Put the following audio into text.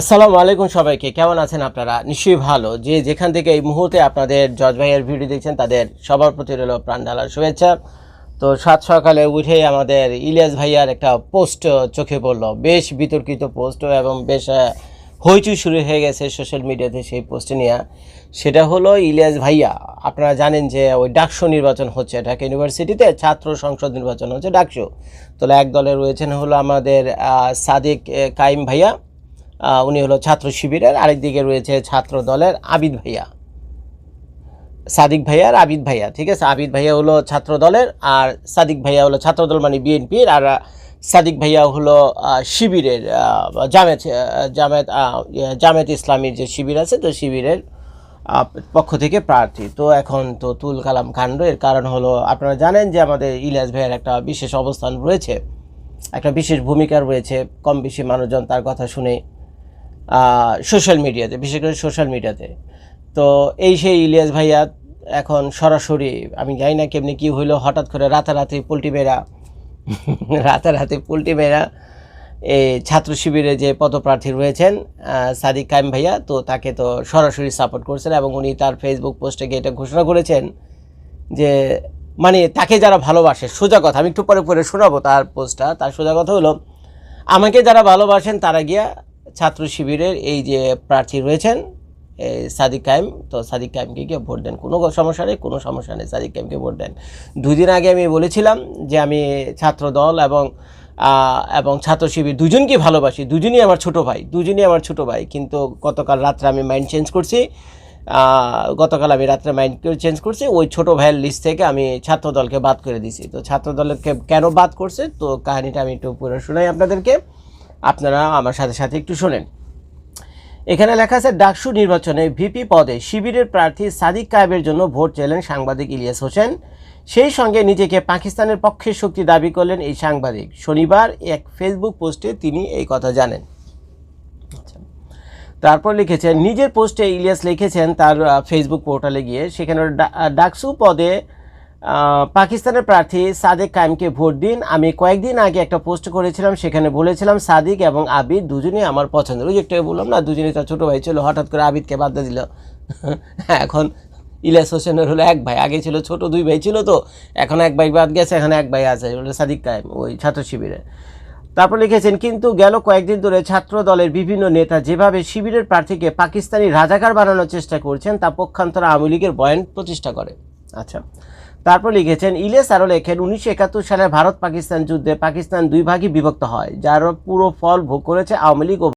আসসালামু আলাইকুম সবাইকে। কেমন আছেন আপনারা? নিশ্চয়ই ভালো। যে যেখান থেকে এই মুহূর্তে আপনাদের জজ ভাইয়ের ভিডিও দেখছেন, তাদের সবার প্রতি রইল প্রাণ ঢালার শুভেচ্ছা। তো সাত সকালে উঠেই আমাদের ইলিয়াস ভাইয়ার একটা পোস্ট চোখে পড়ল। বেশ বিতর্কিত পোস্ট এবং বেশ হইচই শুরু হয়ে গেছে সোশ্যাল মিডিয়াতে সেই পোস্ট নিয়ে। সেটা হলো ইলিয়াস ভাইয়া। আপনারা জানেন যে ওই ডাকসু নির্বাচন হচ্ছে। ঢাকা ইউনিভার্সিটিতে ছাত্র সংসদ নির্বাচন হচ্ছে ডাকসু। তো এক দলে রয়েছেন হলো আমাদের সাদিক কাইম ভাইয়া। উনি হলো ছাত্র শিবিরের আরেক দিকে রয়েছে ছাত্র দলের আবিদ ভাইয়া। সাদিক ভাইয়া আর আবিদ ভাইয়া, ঠিক আছে? আবিদ ভাইয়া হলো ছাত্র দলের আর সাদিক ভাইয়া হলো ছাত্র দল মানে বিএনপির আর সাদিক ভাইয়া হলো শিবিরের জামেত জামেত জামায়াত ইসলামীর যে শিবির আছে, তো শিবিরের পক্ষ থেকে প্রার্থী। তো এখন তো তুল কালাম কাণ্ড এর কারণ হলো আপনারা জানেন যে আমাদের ইলিয়াস ভাইয়ের একটা বিশেষ অবস্থান রয়েছে, একটা বিশেষ ভূমিকা রয়েছে, কম বেশি মানুষজন তার কথা শুনে সোশ্যাল মিডিয়াতে বিশেষ করে সোশ্যাল মিডিয়াতে তো। এই সেই ইলিয়াস ভাইয়া এখন সরাসরি, আমি জানি না কেমনি কী হইল, হঠাৎ করে রাতারাতি পোলট্রি মেয়েরা, রাতারাতি পোলট্রি মেয়েরা এই ছাত্র শিবিরে যে পদপ্রার্থী রয়েছেন সাদিক কাইম ভাইয়া, তো তাকে তো সরাসরি সাপোর্ট করছেন এবং উনি তার ফেসবুক পোস্টে গিয়ে এটা ঘোষণা করেছেন যে মানে তাকে যারা ভালোবাসে, সোজা কথা, আমি একটু পরে পরে শোনাবো তার পোস্টটা তার সোজা কথা হলো, আমাকে যারা ভালোবাসেন তারা গিয়া ছাত্র শিবিরের এই যে প্রার্থী রয়েছেন সাদিক কায়েম। তো সাদিক কায়েমকে গিয়ে ভোট দেন। কোনো সমস্যা নেই, কোনো সমস্যা নেই, সাদিক কায়েমকে ভোট দেন। দুদিন আগে আমি বলেছিলাম যে আমি ছাত্র দল এবং এবং ছাত্র শিবির দুজনকে ভালোবাসি। দুজনই আমার ছোট ভাই, দুজনই আমার ছোট ভাই। কিন্তু গতকাল রাত্রে আমি মাইন্ড চেঞ্জ করছি। গতকাল আমি রাত্রে মাইন্ড চেঞ্জ করছি। ওই ছোট ভাইয়ের লিস্ট থেকে আমি ছাত্র দলকে বাদ করে দিছি। তো ছাত্র দলকে কেন বাদ করছে? তো কাহিনিটা আমি একটু পুরো শোনাই আপনাদেরকে। আপনারা আমার সাথে সাথে একটু শোনেন। এখানে লেখা আছে, ডাকসু নির্বাচনে ভিপি পদে শিবিরের প্রার্থী সাদিক কায়েবের জন্য ভোট চাইলেন সাংবাদিক ইলিয়াস হোসেন। সেই সঙ্গে নিজেকে পাকিস্তানের পক্ষে শক্তি দাবি করলেন এই সাংবাদিক। শনিবার এক ফেসবুক পোস্টে তিনি এই কথা জানেন। আচ্ছা। তারপর লিখেছেন, নিজের পোস্টে ইলিয়াস লিখেছেন তার ফেসবুক পোর্টালে গিয়ে, সেখানে ডাকসু পদে পাকিস্তানের প্রার্থী সাদেক কায়েমকে ভোট দিন। আমি কয়েকদিন আগে একটা পোস্ট করেছিলাম, সেখানে বলেছিলাম, সাদিক এবং আবিদ দুজনেই আমার পছন্দের। ওই যে একটু বললাম না, দুজনেই তার ছোটো ভাই ছিল, হঠাৎ করে আবিদকে বাদ দিল। এখন ইলিয়াস হোসেনের হলো এক ভাই, আগে ছিল ছোট দুই ভাই ছিল তো, এখন এক ভাই বাদ গেছে, এখন এক ভাই আছে সাদিক কায়েম, ওই ছাত্র শিবিরে। তারপর লিখেছেন, কিন্তু গেল কয়েকদিন ধরে ছাত্র দলের বিভিন্ন নেতা যেভাবে শিবিরের প্রার্থীকে পাকিস্তানি রাজাকার বানানোর চেষ্টা করছেন, তা পক্ষান্তর আওয়ামী লীগের বয়ান প্রতিষ্ঠা করে। আচ্ছা তারপর লিখেছেন ইলেস আরও লেখেন, উনিশশো একাত্তর সালে ভারত পাকিস্তান যুদ্ধে পাকিস্তান দুই ভাগই বিভক্ত হয়, যার পুরো ফল ভোগ করেছে আওয়ামী লীগ